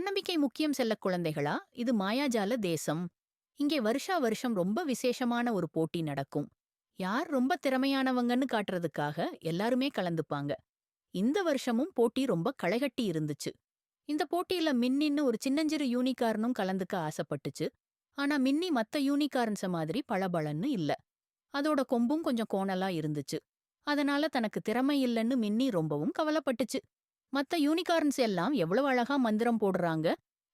தன்னம்பிக்கை முக்கியம் செல்ல குழந்தைகளா? இது மாயாஜால தேசம். இங்கே வருஷா வருஷம் ரொம்ப விசேஷமான ஒரு போட்டி நடக்கும். யார் ரொம்ப திறமையானவங்கன்னு காட்டுறதுக்காக எல்லாருமே கலந்துப்பாங்க. இந்த வருஷமும் போட்டி ரொம்ப களைகட்டி இருந்துச்சு. இந்த போட்டியில மின்னின்னு ஒரு சின்னஞ்சிறு யூனிகார்னும் கலந்துக்க ஆசைப்பட்டுச்சு. ஆனா மின்னி மத்த யூனிகார்ன்ஸ மாதிரி பளபளன்னு இல்ல. அதோட கொம்பும் கொஞ்சம் கோணலா இருந்துச்சு. அதனால தனக்கு திறமை இல்லைன்னு மின்னி ரொம்பவும் கவலைப்பட்டுச்சு. மத்த யூனிகார்ன்ஸ் எல்லாம் எவ்வளவு அழகா மந்திரம் போடுறாங்க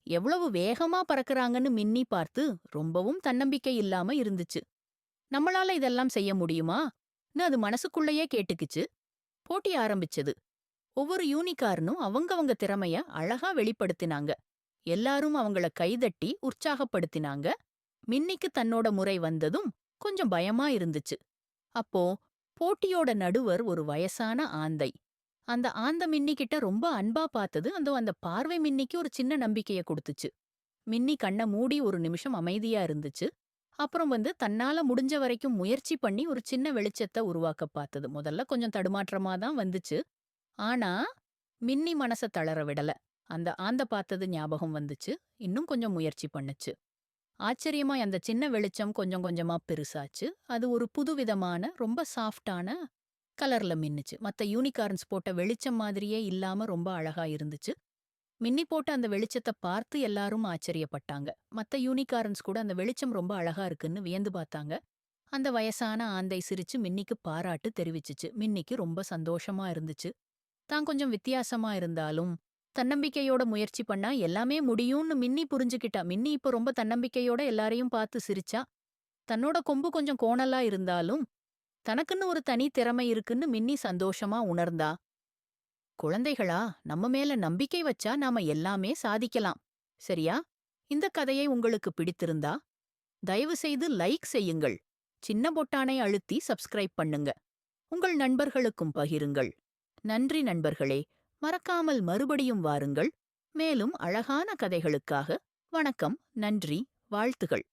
எவ்வளவு வேகமா பறக்குறாங்கன்னு மின்னி பார்த்து ரொம்பவும் தன்னம்பிக்கை இல்லாம இருந்துச்சு. நம்மளால இதெல்லாம் செய்ய முடியுமா?ன்னு அது மனசுக்குள்ளேயே கேட்டுக்குச்சு. போட்டி ஆரம்பிச்சது. ஒவ்வொரு யூனிகார்னும் அவங்கவங்க திறமைய அழகா வெளிப்படுத்தினாங்க. எல்லாரும் அவங்கள கைதட்டி உற்சாகப்படுத்தினாங்க. மின்னிக்கு தன்னோட முறை வந்ததும் கொஞ்சம் பயமா இருந்துச்சு. அப்போ போட்டியோட நடுவர் ஒரு வயசான ஆந்தை. அந்த ஆந்த மின்னி கிட்ட ரொம்ப அன்பா பார்த்தது அந்த அந்த பார்வை மின்னிக்கு ஒரு சின்ன நம்பிக்கைய கொடுத்துச்சு. மின்னி கண்ண மூடி ஒரு நிமிஷம் அமைதியா இருந்துச்சு. அப்புறம் வந்து தன்னால முடிஞ்ச வரைக்கும் முயற்சி பண்ணி ஒரு சின்ன வெளிச்சத்தை உருவாக்க பார்த்தது முதல்ல கொஞ்சம் தடுமாற்றமா தான் வந்துச்சு. ஆனா மின்னி மனச தளர விடல. அந்த ஆந்த பார்த்தது ஞாபகம் வந்துச்சு. இன்னும் கொஞ்சம் முயற்சி பண்ணுச்சு. ஆச்சரியமா அந்த சின்ன வெளிச்சம் கொஞ்சம் கொஞ்சமா பெருசாச்சு. அது ஒரு புதுவிதமான ரொம்ப சாஃப்டான கலர்ல மின்னுச்சு. மத்த யூனிகார்ன்ஸ் போட்ட வெளிச்சம் மாதிரியே இல்லாம ரொம்ப அழகா இருந்துச்சு. மின்னி போட்ட அந்த வெளிச்சத்தை பார்த்து எல்லாரும் ஆச்சரியப்பட்டாங்க. மத்த யூனிகார்ன்ஸ் கூட அந்த வெளிச்சம் ரொம்ப அழகா இருக்குன்னு வியந்து பார்த்தாங்க. அந்த வயசான ஆந்தை சிரிச்சு மின்னிக்கு பாராட்டு தெரிவிச்சிச்சு. மின்னிக்கு ரொம்ப சந்தோஷமா இருந்துச்சு. தான் கொஞ்சம் வித்தியாசமா இருந்தாலும் தன்னம்பிக்கையோட முயற்சி பண்ணா எல்லாமே முடியும்னு மின்னி புரிஞ்சுக்கிட்டா. மின்னி இப்ப ரொம்ப தன்னம்பிக்கையோட எல்லாரையும் பார்த்து சிரிச்சா. தன்னோட கொம்பு கொஞ்சம் கோணலா இருந்தாலும் தனக்குன்னு ஒரு தனி திறமை இருக்குன்னு மின்னி சந்தோஷமா உணர்ந்தா? குழந்தைகளா நம்ம மேல நம்பிக்கை வச்சா நாம எல்லாமே சாதிக்கலாம். சரியா? இந்த கதையை உங்களுக்கு பிடித்திருந்தா தயவு செய்து லைக் செய்யுங்கள். சின்ன பொட்டானை அழுத்தி சப்ஸ்கிரைப் பண்ணுங்க. உங்கள் நண்பர்களுக்கும் பகிருங்கள். நன்றி நண்பர்களே. மறக்காமல் மறுபடியும் வாருங்கள். மேலும் அழகான கதைகளுக்காக வணக்கம் நன்றி வாழ்த்துகள்.